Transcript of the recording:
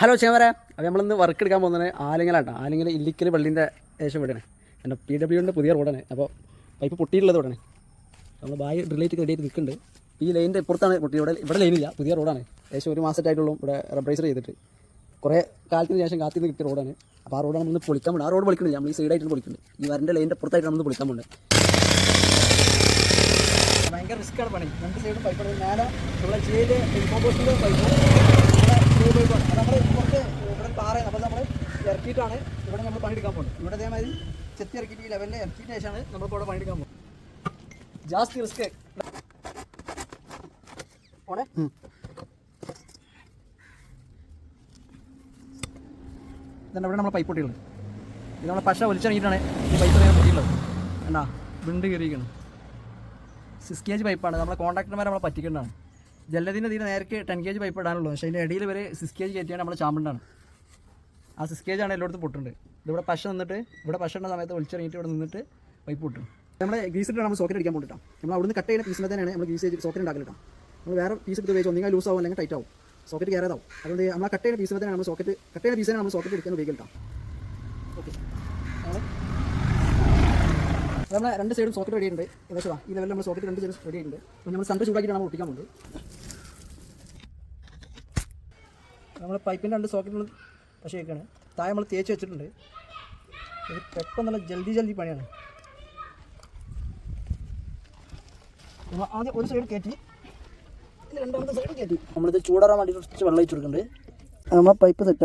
Hello ചേമര. അപ്പോൾ നമ്മളിന്ന് work എടുക്കാൻ പോകുന്നത് ആലിങ്ങലാട്ടോ. ആലിങ്ങൽ ഇല്ലിക്കൽ പള്ളീന്റെ ഏകദേശം വിടണേ എന്റെ പി ഡബ്ല്യുന്റെ പുതിയ റോഡാണ്. അപ്പോൾ പൈപ്പ് പൊട്ടിയിട്ടുള്ളത് ഇവിടെയാണ്. നമ്മൾ ബായി ഡ്രില്ലേറ്റ് റെഡി ആയിട്ട് നിൽക്കുന്നുണ്ട്. ഈ ലൈനിന്റെ ഇപ്പുറത്താണ് പൊട്ടി. ഇവിടെ ഇവിടെ ലൈനില്ല പുതിയ റോഡാണ്. ഏകദേശം ഒരു മാസമായിട്ടുള്ളൂ ഇവിടെ റബ്രൈസർ ചെയ്തിട്ട്. കുറേ കാലത്തിന് ശേഷം കാത്തിന്ന് കിട്ടിയ റോഡാണ്. അപ്പോൾ ആ റോഡാണ് നമ്മൾ പൊളിക്കാൻ പോകുന്നത്. ആ റോഡ് പൊളിക്കുന്നില്ല നമ്മൾ ഈ സൈഡായിട്ട് പൊളിക്കുന്നുണ്ട് ഈ വരന്റെ ലൈനിന്റെ പുറത്തായിട്ട് നമ്മൾ പൊളിക്കാൻ പോകുന്നത്. ഭയങ്കര റിസ്ക്കാണ് പണി. രണ്ട് സൈഡും പൈപ്പ് ഇടുന്നത് ഉള്ള ചെയ്ത് പൈപ്പ് നമ്മൾ കുറച്ച് ഇവിടെ പാറയാണ് നമ്മൾ ഇറക്കിയിട്ടാണ് ഇവിടെ നമ്മൾ പണിയെടുക്കാൻ പോകുന്നത് ഇവിടെ അതേമാതിരി ചെത്തി ഇറക്കിയിട്ട് ഈ ലെവലിൽ ഇറക്കിയതിന് ശേഷമാണ് നമ്മളിപ്പോൾ ഇവിടെ പണിയെടുക്കാൻ പോകുന്നത് ജാസ്തി റിസ്ക് ഓണേ ഇതാണ് ഇവിടെ നമ്മൾ പൈപ്പ് പൊട്ടിയുള്ളത് ഇത് നമ്മളെ പശ വലിച്ചിറങ്ങിയിട്ടാണ് ഈ പൈപ്പ് നേരെ പൊട്ടിയുള്ളത് എന്നാ വിണ്ട് കയറിയിരിക്കണം സിക്സ് കെ ജി പൈപ്പാണ് നമ്മളെ കോൺട്രാക്ടർമാരെ നമ്മളെ പറ്റിക്കേണ്ടതാണ്. ജലത്തിന്റെ തീരെ നേരത്തെ ടെൻ കെ ജി പൈപ്പ് ഇടാനുള്ളൂ. പക്ഷേ അതിന്റെ ഇടയിൽ വരെ സിക്സ് കെ ജി കയറ്റിയാണ് നമ്മൾ ചാമ്പണ്ടാണ്. ആ സിക്സ് കെ ജി ആണ് എല്ലായിടത്തും പൊട്ടുണ്ട് ഇതിവിടെ പശ നിന്നിട്ട് ഇവിടെ പശ ഇടുന്ന സമയത്ത് ഒളിച്ചിറങ്ങിയിട്ട് ഇവിടെ നിന്നിട്ട് പൈപ്പ് പൊട്ടും. നമ്മുടെ ഗ്രീസ് നമ്മൾ സോക്കറ്റ് അടിക്കാൻ പോയിട്ടാണ് നമ്മൾ അവിടുന്ന് കട്ട് ചെയ്യുന്ന പീസിനെ തന്നെയാണ് നമ്മൾ ഗ്രീസ് സോക്കറ്റ് ഉണ്ടാക്കലിട്ടാ നമ്മൾ വേറെ പീസ് എടുത്ത് ഉപയോഗിച്ച് ഒന്നെങ്കിൽ ലൂസ് ആവും അല്ലെങ്കിൽ ടൈറ്റ് ആവും. സോക്കറ്റ് കയറാതാവും അതുകൊണ്ട് നമ്മൾ കട്ട് ചെയ്യുന്ന പീസിനെ തന്നെ നമ്മൾ സോക്കറ്റ് കട്ട് ചെയ്യുന്ന പീസിനെ നമ്മൾ സോക്കറ്റ് എടുക്കാൻ ഉപയോഗിക്കാം ഓക്കെ നമ്മൾ രണ്ട് സൈഡും സോക്കറ്റ് റെഡി ഉണ്ട്. ഏകദേശം ഈ ലെവലിൽ നമ്മൾ സോക്കറ്റ് രണ്ട് സൈഡും റെഡി ഉണ്ട്. അപ്പോൾ നമ്മൾ സൺഡ് ചൂടാക്കിയിട്ടാണ് നമ്മൾ ഒട്ടിക്കാൻ പോകുന്നത് നമ്മൾ പൈപ്പിന്റെ രണ്ട് സോക്കറ്റുകൾ പക്ഷേ വെക്കുകയാണ് താഴെ നമ്മൾ തേച്ച് വെച്ചിട്ടുണ്ട്. ഇത് നല്ല ജൽദി ജൽദി പണിയാണ്. നമ്മൾ ആദ്യം ഒരു സൈഡ് കയറ്റി രണ്ടാമത്തെ സൈഡ് കയറ്റി നമ്മളിത് ചൂടാറാൻ വേണ്ടിയിട്ട് വെള്ളം ഒഴിച്ച് കൊടുക്കുന്നുണ്ട്. നമ്മൾ പൈപ്പ് സെറ്റ്